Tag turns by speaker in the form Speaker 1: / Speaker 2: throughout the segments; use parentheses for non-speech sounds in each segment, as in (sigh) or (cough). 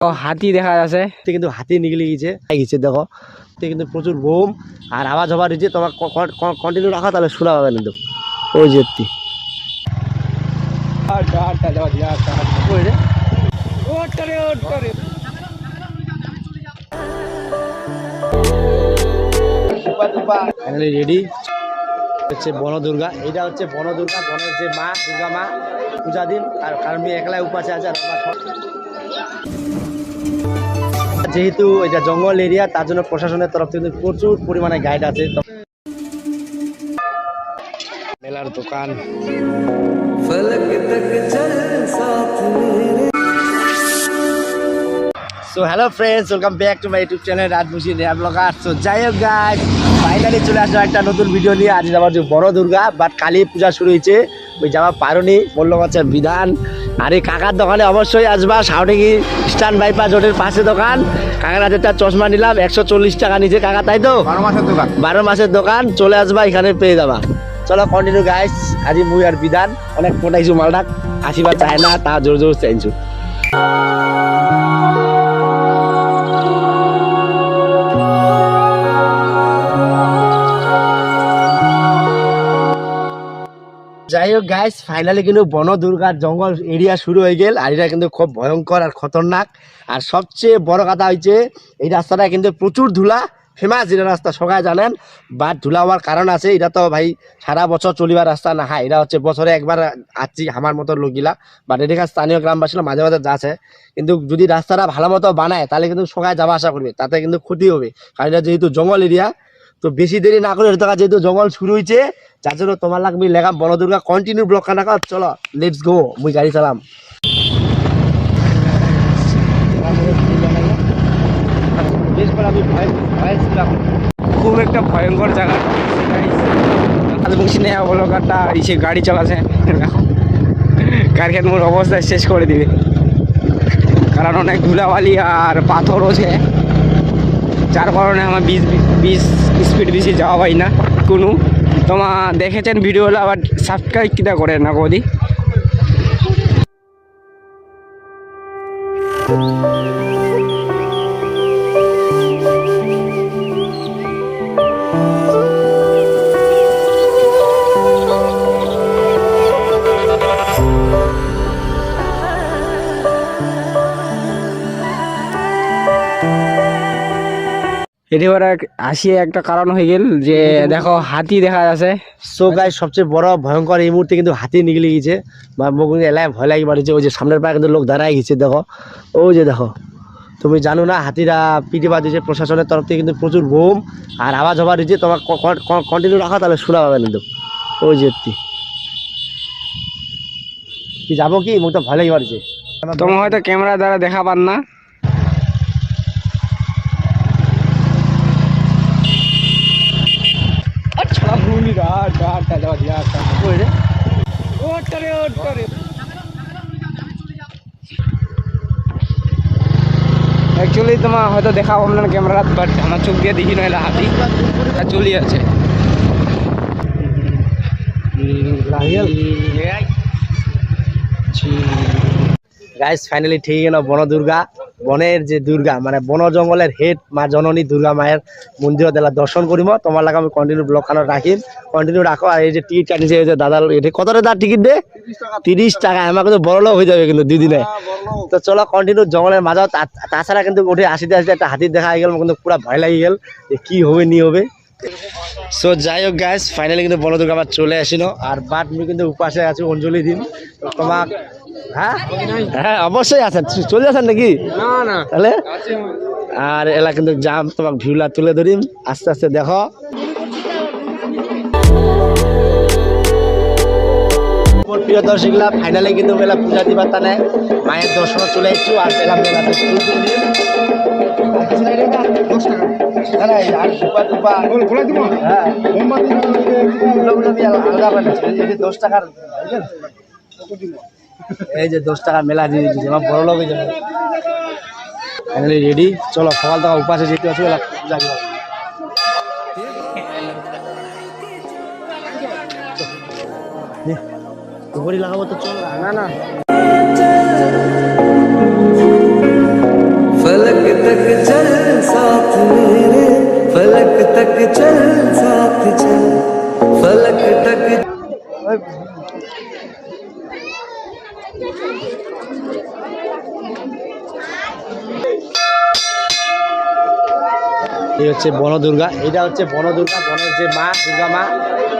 Speaker 1: ও হাতি দেখা যাচ্ছে
Speaker 2: কিন্তু হাতি নিগলে গেছে গেছে, দেখো কিন্তু প্রচুর বোম আর আওয়াজ হবার হয়েছে তোমার কন্টিনিউ রাখা, তাহলে শোনা পাবে কিন্তু ওই যে এত্তি। ওই রে। Finally ready। হচ্ছে বন দুর্গা এটা হচ্ছে বন দুর্গা বনের যে মা, দুর্গা মা, পূজা দিন, আর কারণ একলাই উপাসে আছে আর যেহেতু এটা জঙ্গল এরিয়া তার জন্য প্রশাসনের তরফ থেকে প্রচুর পরিমাণে গাইড আছে। মেলার দোকান। So hello friends welcome back to my YouTube channel রাত মুসি নেয়া ব্লগার সো যাই হোক গাইজ ফাইনালি চলে আসলো একটা নতুন ভিডিও নিয়ে। আজ আমার যে বড় দুর্গা বাট কালী পূজা শুরু হয়েছে। ওই যাওয়া পারোনি বলল হচ্ছে বিধান। আর এই কাকার দোকানে অবশ্যই আসবা সাউডিগি স্ট্যান্ড বাইপাস রোডের পাশে দোকান। কাকার হাতে তার চশমা নিলাম একশো চল্লিশ টাকা নিচে কাকা তাই তো?
Speaker 3: বারো মাসের দোকান।
Speaker 2: বারো মাসের দোকান চলে আসবা এখানে পেয়ে যাবা। চলো কন্টিনিউ গাইস আজি মুই আর বিধান অনেক পটাইছু মালটা আসিবা চায় না তা জোর জোর চাইছু যাই হোক গাইস ফাইনালি কিন্তু বন দুর্গার জঙ্গল এরিয়া শুরু হয়ে গেল। আর এটা কিন্তু খুব ভয়ঙ্কর আর খতরনাক। আর সবচেয়ে বড় কথা হয়েছে এই রাস্তাটা কিন্তু প্রচুর ধুলা ফেমাস এটা রাস্তা, সবাই জানেন। বাট ধুলা হওয়ার কারণ আছে, এটা তো ভাই সারা বছর চলিবার রাস্তা না, হয়, এটা হচ্ছে বছরে একবার আছি আমার মতো লোকগুলা। বাট এদিকে স্থানীয় গ্রামবাসীরা মাঝে মাঝে যাচ্ছে। কিন্তু যদি রাস্তাটা ভালো মতো বানায়, তাহলে কিন্তু সবাই যাওয়া আসা করবে, তাতে কিন্তু ক্ষতি হবে। কারণ এটা যেহেতু জঙ্গল এরিয়া তো বেশি দেরি না করে যেহেতু জঙ্গল শুরু হয়েছে যার জন্য তোমার লাগবে লেখা বড় দুর্গা কন্টিনিউ ব্লক কানা চলো লেটস গো মুই গাড়ি চালাম।
Speaker 1: খুব একটা ভয়ঙ্কর জায়গা। বলছি নেওয়া বলো কারটা ইসে গাড়ি চালাছে। কারখান মোর অবস্থা শেষ করে দিবে। কারণ অনেক ধুলাবালি আর পাথর আছে। যার কারণে আমার বিশ বিশ স্পিড বেশি যাওয়া হয় না কোনো। তোমা দেখেছেন ভিডিওগুলো আবার সাবস্ক্রাইব কিনা করে না কদি এটি এবার আসিয়ে একটা কারণ হয়ে গেল যে দেখো হাতি দেখা যাচ্ছে।
Speaker 2: সো গাই সবচেয়ে বড় ভয়ঙ্কর এই মুহূর্তে কিন্তু হাতি নিগলে গেছে বা কিন্তু এলাই ভয় লাগি বাড়িছে। ওই যে সামনের পায়ে কিন্তু লোক দাঁড়ায় গেছে দেখো। ওই যে দেখো তুমি জানো না হাতিরা পিটি বাঁধিয়েছে প্রশাসনের তরফ থেকে কিন্তু প্রচুর বোম আর আওয়াজ হবার হয়েছে তোমার কন্টিনিউ রাখা তাহলে শোনা পাবে কিন্তু ওই যে। কি যাব কি? মুখটা ভয় লাগি বাড়িছে।
Speaker 1: তোমার হয়তো ক্যামেরা দ্বারা দেখা পান না।
Speaker 2: ওই রে।
Speaker 1: অ্যাকচুয়ালি তোমার হয়তো দেখা পাবো না ক্যামেরা বাট আমার চোখ দিয়ে দেখি নয় হাতি চলি আছে
Speaker 2: গাইস ফাইনালি ঠিক না বন দুর্গা বনের যে দুর্গা মানে বন জঙ্গলের হেড মা জননী দুর্গা মায়ের মন্দির দেলা দর্শন করিম তোমার লাগে আমি কন্টিনিউ ব্লক খানো রাখিম। কন্টিনিউ রাখো আর এই যে টিকিট কাটিছে এই যে দাদা এটা কত রে দাদা টিকিট দে? তিরিশ টাকা। আমার কিন্তু বড় লোক হয়ে যাবে কিন্তু দুদিনে। তো চলো কন্টিনিউ জঙ্গলের মাঝে তাছাড়া কিন্তু উঠে আসিতে আসিতে একটা হাতির দেখা হয়ে গেল কিন্তু পুরো ভয় লাগি গেল যে কি হবে নি হবে। সো যাই হোক গাইস ফাইনালি কিন্তু বড় দুর্গা আবার চলে আসিল আর বাট আমি কিন্তু উপাসে আছি অঞ্জলি দিন। তো তোমাক হ্যাঁ? হ্যাঁ অবশ্যই আছেন। চলে যাচ্ছেন নাকি?
Speaker 1: না না।
Speaker 2: তাহলে? আর এলা কিন্তু জাম তোমাক ভিউলা তুলে ধরিম। আস্তে আস্তে দেখো। প্রিয় দর্শকরা ফাইনালি কিন্তু মেলা পূজা দিবার তানে মায়ের দর্শন চলে এসেছি আর দুপা দুপা। হ্যাঁ। দশ টাকার?
Speaker 1: Falak
Speaker 3: tak chal saath chal, falak tak.
Speaker 2: এই হচ্ছে বনদুর্গা, এটা হচ্ছে বনদুর্গা, বনের যে মা, দুর্গা মা,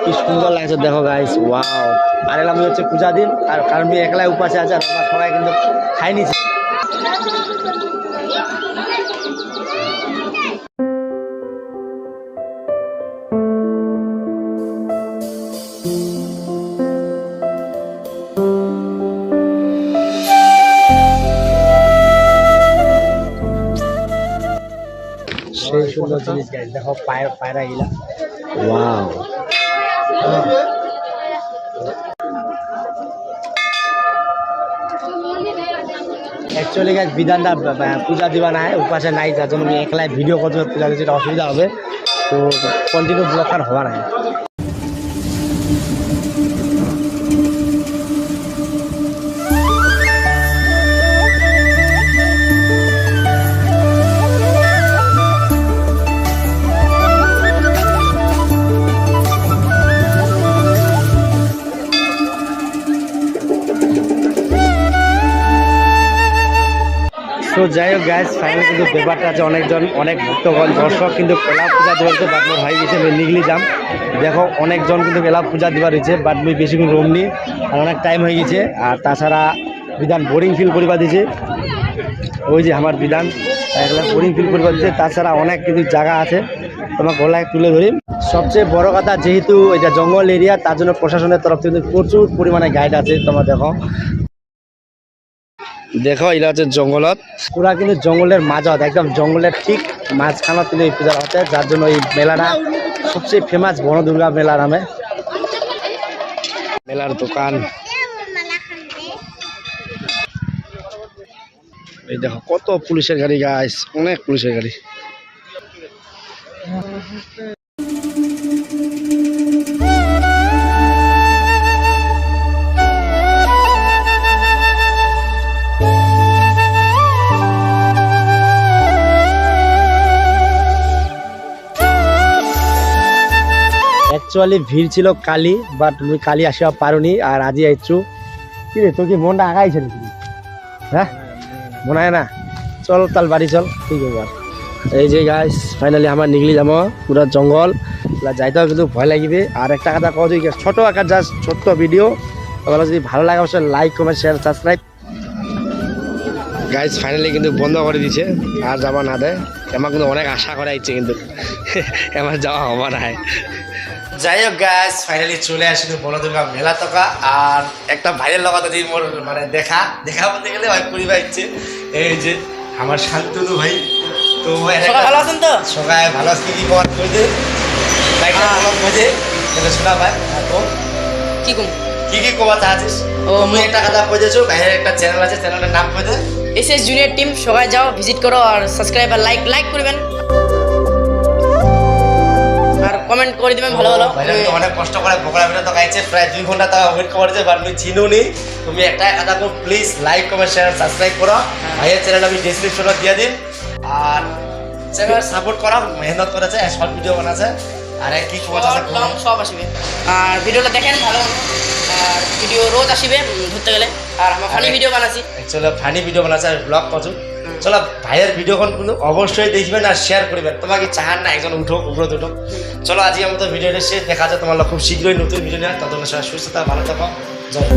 Speaker 2: কি সুন্দর লাগছে, দেখো গাইস ওয়াও আর এলাম হচ্ছে পূজা দিন, আর কারণ একলাই উপাসে আছে, আর সবাই কিন্তু খাইনি। সেই সুন্দর জিনিস গাইস দেখো পায়রা গিলা ওয়াও অ্যাকচুয়ালি গাছ বিধানটা পূজা দিবা নাই উপাসে নাই, যার জন্য আমি একলাই ভিডিও করতে পূজা দিতে অসুবিধা হবে। তো কন্টিনিউ ব্লকার হওয়া নাই। যাই হোক গ্যাস ফাইনাল কিন্তু ব্যাপারটা আছে, অনেকজন, অনেক ভক্তগণ, দর্শক কিন্তু এলাপ পূজা দেওয়ার বাট মোর ভাই গেছে নিগলি যাম। দেখো, অনেকজন কিন্তু এলাপ পূজা দিবার হয়েছে বাট মুই বেশিক্ষণ রুম নি, আর অনেক টাইম হয়ে গেছে, আর তাছাড়া বিধান বোরিং ফিল করিবা দিছে ওই যে আমার বিধান বোরিং ফিল করিবা দিছে তাছাড়া অনেক কিন্তু জায়গা আছে তোমার গলায় তুলে ধরি। সবচেয়ে বড় কথা যেহেতু এটা জঙ্গল এরিয়া তার জন্য প্রশাসনের তরফ থেকে কিন্তু প্রচুর পরিমাণে গাইড আছে, তোমরা দেখো। দেখো এটা হচ্ছে জঙ্গলত। পুরা কিন্তু জঙ্গলের মাঝত একদম জঙ্গলের ঠিক মাঝখানত কিন্তু এই পূজা হচ্ছে যার জন্য এই মেলাটা সবচেয়ে ফেমাস বনদুর্গা মেলা নামে। মেলার দোকান। এই দেখো কত পুলিশের গাড়ি গাইস অনেক পুলিশের গাড়ি। অ্যাকচুয়ালি ভিড় ছিল কালি বাট তুমি কালি আসিবা পারোনি আর আজি আইছু কি রে, তোর কি মনটা আগাইছে নাকি? হ্যাঁ? মনে হয় না? চল তাল বাড়ি চল। ঠিক আছে এই যে গাইস ফাইনালি আমার নিগলি যাব, পুরো জঙ্গল। যাইতেও কিন্তু ভয় লাগিবে। আর একটা কথা যে, ছোট আকার জাস্ট ছোট্ট ভিডিও তাহলে যদি ভালো লাগে, অবশ্যই like comment share subscribe guys finally কিন্তু বন্ধ করে দিছে, আর যাবা না দেয়। আমার কিন্তু অনেক আশা করা ইচ্ছে কিন্তু। (laughs) আমার যাওয়া হবা না। যাই হোক গ্যাস ফাইনালি চলে আসি বনদুর্গা মেলা টকা আর একটা ভাইয়ের লগত যদি মোর মানে দেখা। দেখা বলতে গেলে ভাই পরিবা ইচ্ছে। এই যে আমার শান্তনু ভাই। তো
Speaker 4: ভালো আছেন তো?
Speaker 2: সবাই ভালো আছে কি কি খবর কই দে লাইকটা ফলো কই দে তাহলে শোনা ভাই তো
Speaker 4: কি কম?
Speaker 2: কি কি খবর চাচ্ছিস
Speaker 4: ও,
Speaker 2: মুই একটা কথা কই দেছো ভাইয়ের একটা চ্যানেল আছে চ্যানেলের নাম কই দে?
Speaker 4: এস এস জুনিয়র টিম সবাই যাও ভিজিট করো আর সাবস্ক্রাইব আর লাইক লাইক করবেন। কমেন্ট করে দিবেন ভালো ভালো
Speaker 2: তো অনেক কষ্ট করে পকোড়া ভিডিও তো খাইছে প্রায় দুই ঘণ্টা তাও ওয়েট করেছে বাট আমি চিনো নি তুমি একটা কথা করো please like comment share subscribe করো। ভাইয়ের চ্যানেল আমি ডেসক্রিপশনে দিয়ে দিন আর চ্যানেল সাপোর্ট করো মেহনত করেছে শর্ট ভিডিও বানাছে আর কি খবর আছে
Speaker 4: long সব আসবে। আর ভিডিওটা দেখেন ভালো আর ভিডিও রোজ আসবে ধরতে গেলে। আর আমার ফানি ভিডিও বানাছি
Speaker 2: চলো ফানি ভিডিও বানাচ্ছে আর ব্লগ করছ চলো, ভাইয়ের কিন্তু অবশ্যই দেখবেন আর শেয়ার করবেন। তোমাকে চাহান না, একজন উঠো উপরে উঠো চলো আজকে আমাদের ভিডিওটা শেষ। দেখা যায় তোমার খুব শীঘ্রই নতুন ভিডিও নেওয়া ততক্ষণ সবাই সুস্থতা ভালো থাকো। জয়।